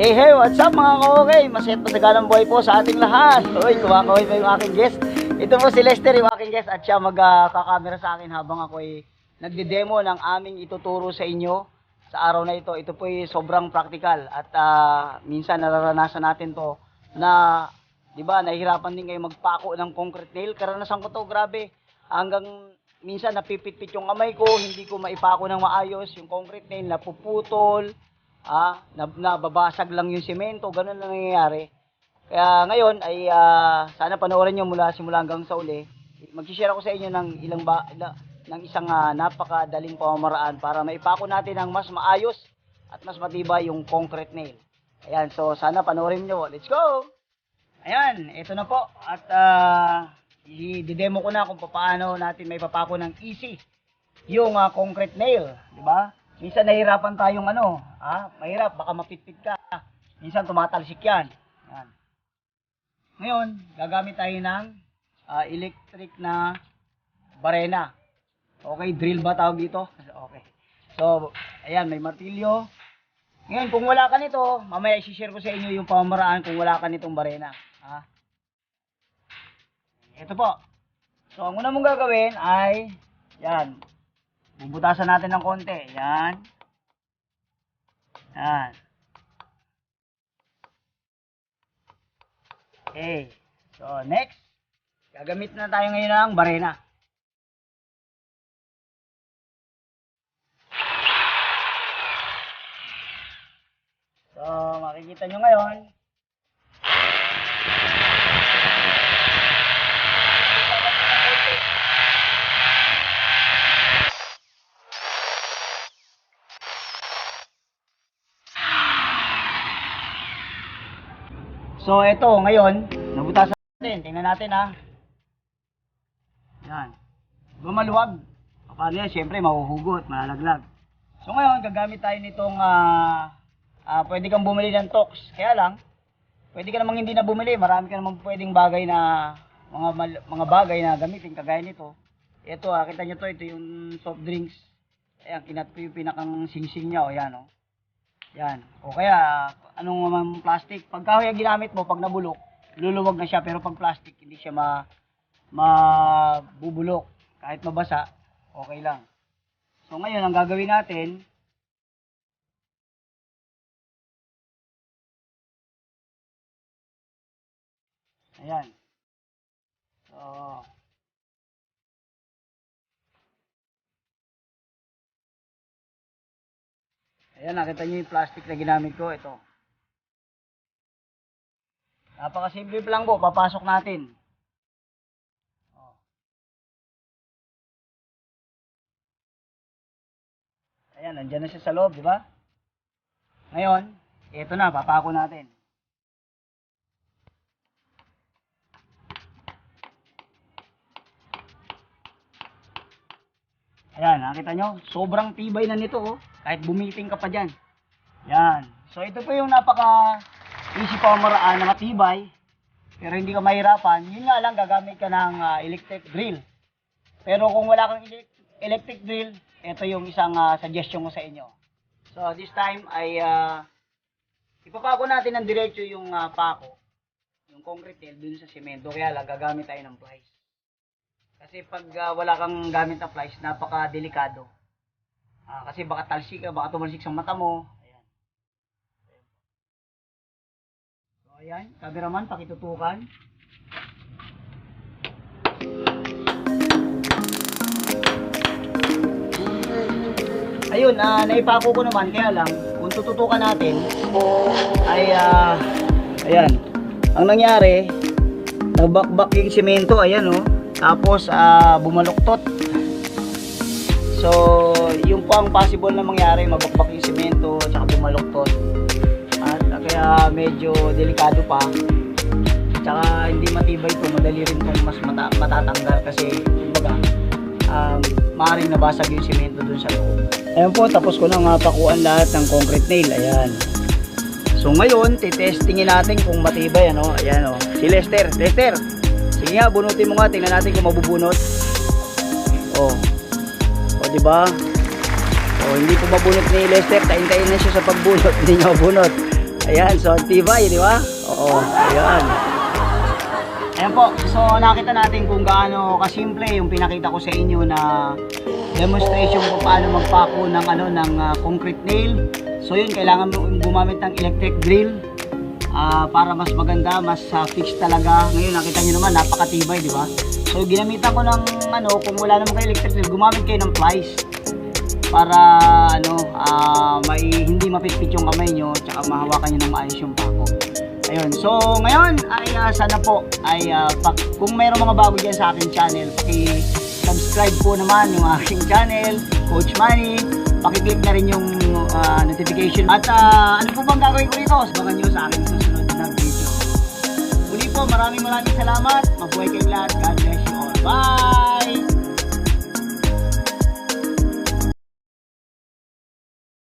Hey, hey, what's up mga ka-okay? Masayat masagalang buhay po sa ating lahat. Uy, kumakaway pa yung aking guest. Ito po si Lester, yung aking guest, at siya magkakamera sa akin habang ako ay nagde-demo ng aming ituturo sa inyo sa araw na ito. Ito po ay sobrang practical at ah, minsan nararanasan natin to na, di ba, nahihirapan din kayo magpako ng concrete nail. Karanasan ko to, grabe. Hanggang minsan napipitpit yung kamay ko, hindi ko maipako ng maayos, yung concrete nail napuputol, ah, nab- nababasag lang yung semento, ganun lang nangyayari. Kaya ngayon ay ah, sana panoorin nyo mula simula hanggang sa uli. Mag-share ako sa inyo ng ilang ba, ila- ng isang ah, napakadaling pamamaraan para maipako natin ng mas maayos at mas matibay yung concrete nail. Ayan, so sana panoorin nyo. Let's go! Ayan, ito na po. At ah, i-demo ko na kung paano natin may papako ng easy yung ah, concrete nail, di ba? Minsan nahihirapan tayong ano, ah, mahirap, baka mapitpit ka. Minsan tumatalsik yan. Yan. Ngayon, gagamit tayo ng ah, electric na barena. Okay, drill ba tawag dito? Okay. So, ayan, may martilyo. Ngayon, kung wala ka nito, mamaya i-share ko sa inyo yung pamamaraan kung wala ka nitong barena. Ha? Ito po. So, ang una mong gagawin ay, yan, bubutasan natin ng konti. Yan. Yan. Okay. So, next, gagamit na tayo ngayon ng barena. So, makikita nyo ngayon, So, ito, ngayon, nabutasan natin. Tingnan natin, ha. Yan. Gumaluwag. Paano yan? Siyempre, mahuhugot, malalaglag. So, ngayon, gagamit tayo nitong, ah, ah, pwede kang bumili ng tox. Kaya lang, pwede ka namang hindi na bumili. Marami ka namang pwedeng bagay na, mga, mal- mga bagay na gamitin, kagaya nito. Ito, ah, kita nyo to, ito yung soft drinks. Ayan, kinat ko yung pinakang singsing niya, o yan, o. Yan. O kaya, anong naman plastic. Pag kahoy ang ginamit mo, pag nabulok, luluwag na siya. Pero pag plastic, hindi siya ma, mabubulok. Kahit mabasa, okay lang. So ngayon, ang gagawin natin, ayan. So, Ayan, nakita niyo yung plastic na ginamit ko. Ito. Napakasimple lang po. Papasok natin. Oh. Ayan, nandyan na siya sa loob, di ba? Ngayon, ito na, papako natin. Ayan, nakita nyo? Sobrang tibay na nito, oh. Kahit bumiting ka pa dyan. Yan. So, ito po yung napaka easy pamaraan na matibay. Pero hindi ka mahirapan. Yun nga lang, gagamit ka ng ah, electric drill. Pero kung wala kang elec- electric drill, ito yung isang ah, suggestion ko sa inyo. So, this time ay uh, ipapako natin ng diretso yung ah, pako. Yung concrete nail dun sa semento. Kaya lang, gagamit tayo ng plies. Kasi pag ah, wala kang gamit na plies, napaka-delikado. Ah, kasi baka talsik ka, baka tumalsik sa mata mo. Ayan. So, ayan. Cameraman, pakitutukan. Ayun, ah, naipako ko naman. Kaya lang, kung tututukan natin, ay, ah, ayan. Ang nangyari, nagbakbak yung semento, ayan, oh. Tapos, ah, bumaluktot. So, yung po ang possible na mangyari, mabakbak yung bumaluktot. At ah, kaya medyo delikado pa. Tsaka hindi matibay to, madali rin itong mas mata matatanggal kasi, kumbaga, um, maaaring nabasag yung semento dun sa loob. Ayan po, tapos ko na nga pakuan lahat ng concrete nail. Ayan. So ngayon, titestingin natin kung matibay, ano. Ayan, oh. Si Lester. Lester, sige nga, bunutin mo nga. Tingnan natin kung mabubunot. Oh. O, di ba? O, hindi po mabunot ni Lester. Tain-tain na siya sa pagbunot. Hindi niya mabunot. Ayan, so tibay, di ba? Oo, ayan. Ayan po, so nakita natin kung gaano kasimple yung pinakita ko sa inyo na demonstration kung paano magpako ng ano ng ah, concrete nail. So yun, kailangan mo gumamit ng electric drill ah, para mas maganda, mas ah, fix talaga. Ngayon nakita niyo naman napakatibay, di ba? So ginamitan ko ng ano, kung wala naman kayo electric drill, gumamit kayo ng plies para ano ah, may hindi mapitpit yung kamay nyo tsaka mahawakan nyo ng maayos yung pako. Ayun. So ngayon ay ah, sana po ay ah, pak- kung mayroong mga bago diyan sa aking channel, paki-subscribe po naman yung aking channel, Coach Manny. Paki-click na rin yung ah, notification. At ah, ano po bang gagawin ko rito? Sabagan nyo sa aking susunod na video. Muli po, maraming maraming salamat. Mabuhay kayong lahat. God bless you all. Bye!